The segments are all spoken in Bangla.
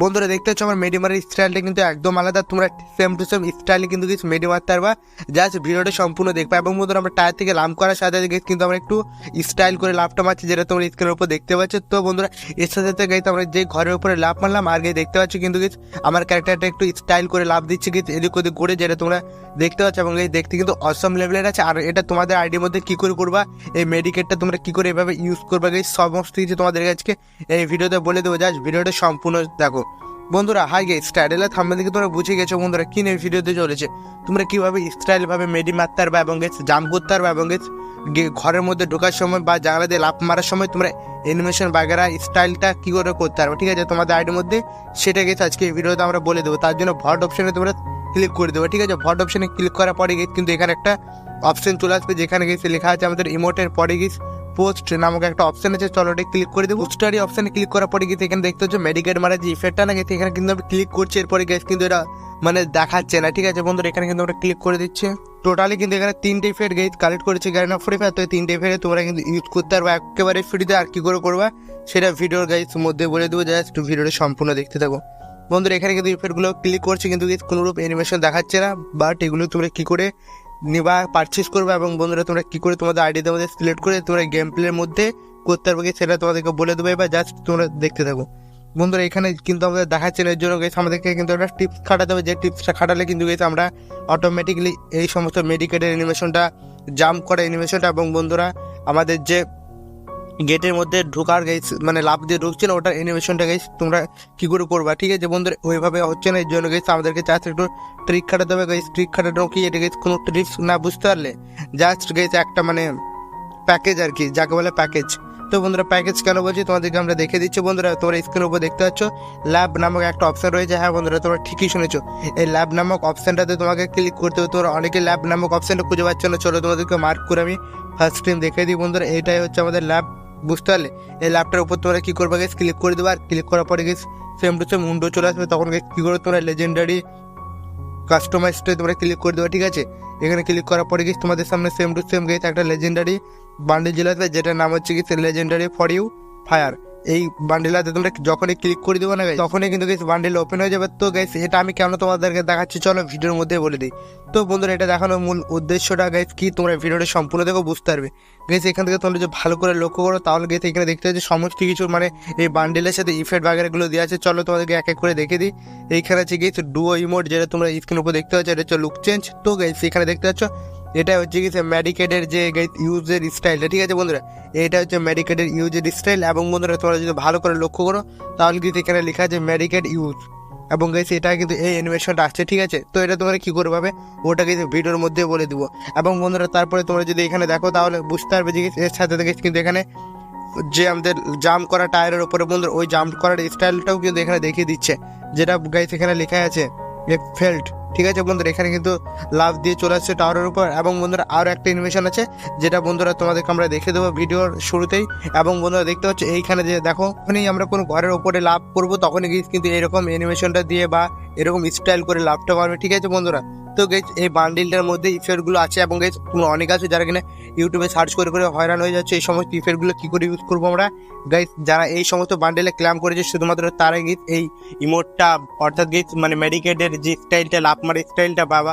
বন্ধুরা দেখতে হচ্ছে আমার মেডিমারের স্টাইলটা কিন্তু একদম আলাদা। তোমরা সেম টু সেম স্টাইলে কিন্তু কিছু মেডি মারতে পারবা। জাস্ট ভিডিওটা সম্পূর্ণ দেখবা এবং বন্ধুরা আমরা টায়ার থেকে লাভ করার সাথে সাথে কিন্তু আমরা একটু স্টাইল করে লাভটা মারছি যেটা তোমরা স্ক্রিনের উপর দেখতে পাচ্ছ। তো বন্ধুরা এর সাথে সাথে গাইতে আমরা যে ঘরের উপরে লাভ মারলাম আর গাই দেখতে পাচ্ছ কিন্তু guys, আমার ক্যারেক্টারটা একটু স্টাইল করে লাভ দিচ্ছে কিন্তু এদিক ওদিক করে যেটা তোমরা দেখতে পাচ্ছ এবং এই দেখতে কিন্তু অসম লেভেলের আছে। আর এটা তোমাদের আইডির মধ্যে কি করে করবা এই মেডিকেটটা তোমরা কী করে এভাবে ইউজ করবা গাইস সমস্ত কিছু তোমাদের কাছে এই ভিডিওতে বলে দেবো। জাস্ট ভিডিওটা সম্পূর্ণ দেখো। বন্ধুরা হাই গে স্টাইলের থাম্বে থেকে তোমরা বুঝে গেছো বন্ধুরা, কি নিয়ে ভিডিওতে চলেছে। তোমরা কীভাবে স্টাইল ভাবে মেডি মারতে পারবা এবং গেছ জাম করতে পারবে এবং গেছ ঘরের মধ্যে ঢোকার সময় বা জানলা দিয়ে লাফ মারার সময় তোমরা অ্যানিমেশন বাগেরা স্টাইলটা কি করে করতে পারবে, ঠিক আছে? তোমাদের আইডির মধ্যে সেটা গেছে আজকে ভিডিওতে আমরা বলে দেবো। তার জন্য ভট অপশনে তোমরা ক্লিক করে দেবো, ঠিক আছে? ভট অপশনে ক্লিক করার পরে গেছে কিন্তু এখানে একটা অপশন চলে আসবে, যেখানে গেছে লেখা আছে আমাদের ইমোটের পরে গেছে পোস্ট নামক একটা অপশন আছে, চলো ওটা ক্লিক করে দেবো। পোস্টারি অপশনে ক্লিক করার পরে গেছে এখানে দেখতে হচ্ছে মেডিকেট মারা যে ইফেক্টটা না গেছে এখানে কিন্তু আমি ক্লিক করছি। এরপরে গেছে কিন্তু এটা মানে দেখাচ্ছে না, ঠিক আছে বন্ধুরা? এখানে কিন্তু আমরা ক্লিক করে দিচ্ছি। টোটালি কিন্তু এখানে তিনটে ইফেক্ট গেট কালেক্ট করেছে গাড়ি না ফ্রি ফায়ার তো তিনটে ইফেক্ট তোমরা কিন্তু ইউজ করতে পারবে। একেবারে ফ্রিতে আর কি করে করবা? সেটা ভিডিওর গাইজ মধ্যে বলে দেবো জাস্ট ভিডিওটা সম্পূর্ণ দেখতে থাকো। বন্ধুরা, এখানে কিন্তু ইফেক্টগুলো ক্লিক করছে, কিন্তু কোনোরূপ অ্যানিমেশন দেখাচ্ছে না বাট এগুলো তোমরা কী করে নিবা পারচেস করবে এবং বন্ধুরা তোমরা কী করে তোমাদের আইডিতে মধ্যে সিলেক্ট করে তোমরা গেম প্লের মধ্যে করতে পারবে সেটা তোমাদেরকে বলে দেবে। বা জাস্ট তোমরা দেখতে থাকো। বন্ধুরা, এখানে কিন্তু আমাদের দেখাচ্ছে না এর জন্য গেছে আমাদেরকে কিন্তু একটা টিপস খাটাতে হবে। যে টিপসটা খাটালে কিন্তু গেছে আমরা অটোমেটিকলি এই সমস্ত মেডিকেটের অ্যানিমেশনটা জাম্প করা অ্যানিমেশনটা এবং বন্ধুরা আমাদের যে গেটের মধ্যে ঢোকার গেছ মানে লাভ দিয়ে ঢুকছে না ওটার অ্যানিমেশনটা গেছ তোমরা কি করে করবা, ঠিক আছে বন্ধুরা? ওইভাবে হচ্ছে না এর জন্য গেছে আমাদেরকে জাস্ট একটু ট্রিক খাটাতে হবে গেছে ট্রিক খাটানো কি, এটা গেছে কোনো ট্রিক্স না বুঝতে পারলে জাস্ট গেছে একটা মানে প্যাকেজ আর কি, যাকে বলে প্যাকেজ তো বন্ধুরা প্যাকেজ কেন বলছি? তোমাদেরকে আমরা দেখে দিচ্ছি বন্ধুরা, তোমরা স্ক্রিনের উপর দেখতে পাচ্ছ ল্যাব নামক একটা অপশন রয়েছে হ্যাঁ বন্ধুরা, তোমরা ঠিকই শুনেছো। এই ল্যাব নামক অপশনটাতে তোমাকে ক্লিক করতে হবে, তোমরা অনেকে ল্যাব নামক অপশনটা খুঁজে পাচ্ছ না, চলো তোমাদেরকে মার্ক করে আমি ফার্স্ট স্ক্রিন দেখে দিই বন্ধুরা, এটাই হচ্ছে আমাদের ল্যাব বুঝতে পারলে? এই ল্যাপটার উপর তোমরা কী করবে গেছ ক্লিক করে দেবে আর ক্লিক করার পরে গেছ সেম টু সেম উন্ডো চলে আসবে। তখন কী করে তোমরা লেজেন্ডারি কাস্টমাইজটা তোমরা ক্লিক করে দেবে, ঠিক আছে? এখানে ক্লিক করার পরে গেছ তোমাদের সামনে সেম টু সেম গেছে একটা লেজেন্ডারি বান্ডেল চলে আসবে, যেটার নাম হচ্ছে কি লেজেন্ডারি ফর ইউ ফায়ার এই বান্ডেলাতে তোমরা যখনই ক্লিক করে দেবো না তখনই কিন্তু গেছে বান্ডেল ওপেন হয়ে যাবে। তো গেছে এটা আমি কেন তোমাদেরকে দেখাচ্ছি? চলো ভিডিওর মধ্যে বলে দিই। তো বন্ধুরা, এটা দেখানোর মূল উদ্দেশ্যটা গাইজ কি? তোমরা ভিডিওটা সম্পূর্ণ দেখো, বুঝতে পারবে। গেছে এখান থেকে তোমরা যদি ভালো করে লক্ষ্য করো, তাহলে গেছে এখানে দেখতে পাচ্ছি সমস্ত কিছু মানে এই বান্ডেলের সাথে ইফেক্ট বাগেরাগুলো দেওয়া আছে। চলো তোমাদেরকে এক এক করে দেখে দিই। এইখানে আছে গেছে ডুও ইমোট যেটা তোমরা স্ক্রিন উপর দেখতে পাচ্ছ, এটা হচ্ছে লুক চেঞ্জ তো গেছে এখানে দেখতে পাচ্ছ এটা হচ্ছে কি মেডিকেটের যে ইউজের স্টাইলটা ঠিক আছে বন্ধুরা? এটা হচ্ছে মেডিকেটের ইউজের স্টাইল এবং বন্ধুরা, তোমরা যদি ভালো করে লক্ষ্য করো, তাহলে কিন্তু এখানে লেখা আছে মেডিকেট ইউজ এবং গাইস এটা কিন্তু এই অ্যানিমেশনটা আসছে, ঠিক আছে? তো এটা তোমরা কী করে পাবে? ওটা কিন্তু ভিডিওর মধ্যে বলে দিব। এবং বন্ধুরা, তারপরে তোমরা যদি এখানে দেখো, তাহলে বুঝতে পারবে যে এর সাথে কিন্তু এখানে যে আমাদের জাম্প করা টায়ারের উপরে বন্ধুরা, ওই জাম্প করার স্টাইলটাও কিন্তু এখানে দেখিয়ে দিচ্ছে। যেটা গাইস এখানে লেখা আছে ফেল্ট ঠিক আছে বন্ধুরা, এখানে কিন্তু লাভ দিয়ে চলে আসছে টাওয়ারের উপর। এবং বন্ধুরা আরও একটা ইনভেশন আছে, যেটা বন্ধুরা তোমাদেরকে আমরা দেখে দেবো ভিডিওর শুরুতেই। এবং বন্ধুরা, দেখতে হচ্ছে এইখানে যে দেখো ওখানেই আমরা কোনো ঘরের ওপরে লাভ করব, তখনই কিন্তু এরকম অ্যানিমেশনটা দিয়ে বা এরকম স্টাইল করে লাভটা পারবে ঠিক আছে বন্ধুরা? তো গেছ এই বান্ডিলটার মধ্যে ইফেক্টগুলো আছে এবং গেছ তোমরা অনেক আছে যারা কিনা ইউটিউবে সার্চ করে করে হয়রান হয়ে যাচ্ছে। এই সমস্ত ইফেক্টগুলো কী করে ইউজ করব আমরা? গাইজ যারা এই সমস্ত বান্ডেলে ক্লাম করেছে, শুধুমাত্র তারাই গিয়ে এই ইমোটটা অর্থাৎ গিয়ে মানে মেডিকেটের যে স্টাইলটা লাভ মারে স্টাইলটা বাবা,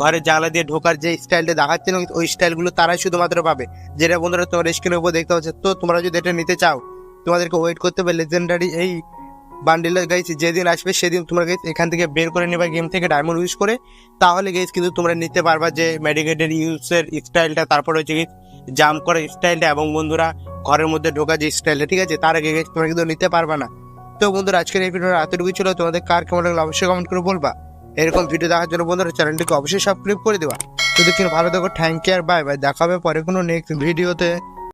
ঘরে জানলা দিয়ে ঢোকার যে স্টাইলটা দেখাচ্ছে না ওই স্টাইলগুলো তারাই শুধুমাত্র পাবে। যেটা বন্ধুরা তোমার স্ক্রিনের উপর দেখতে পাচ্ছে, তো তোমরা যদি এটা নিতে চাও, তোমাদেরকে ওয়েট করতে হবে। লেজেন্ডারি এই বান্ডেলের গাইস যেদিন আসবে সেদিন তোমরা গাইস এখান থেকে বের করে নেবা গেম থেকে ডায়মন্ড ইউজ করে। তাহলে গাইস কিন্তু তোমরা নিতে পারবা যে মেডিকেটের ইউজের স্টাইলটা তারপর হচ্ছে কি জাম করার স্টাইলটা এবং বন্ধুরা ঘরের মধ্যে ঢোকা যে স্টাইলটা ঠিক আছে? তার আগে তোমরা কিন্তু নিতে পারবা না। তো বন্ধুরা, আজকের এই ভিডিওটা এতটুকু ছিল। তোমাদের কার কেমন লাগল অবশ্যই কমেন্ট করে বলবা। এরকম ভিডিও দেখার জন্য বন্ধুরা চ্যানেলটিকে অবশ্যই সাবস্ক্রাইব করে দেবা। তো দেখুন ভালো দেখো থ্যাংক ইউ আর বাই বাই দেখা হবে পরে কোনো নেক্সট ভিডিওতে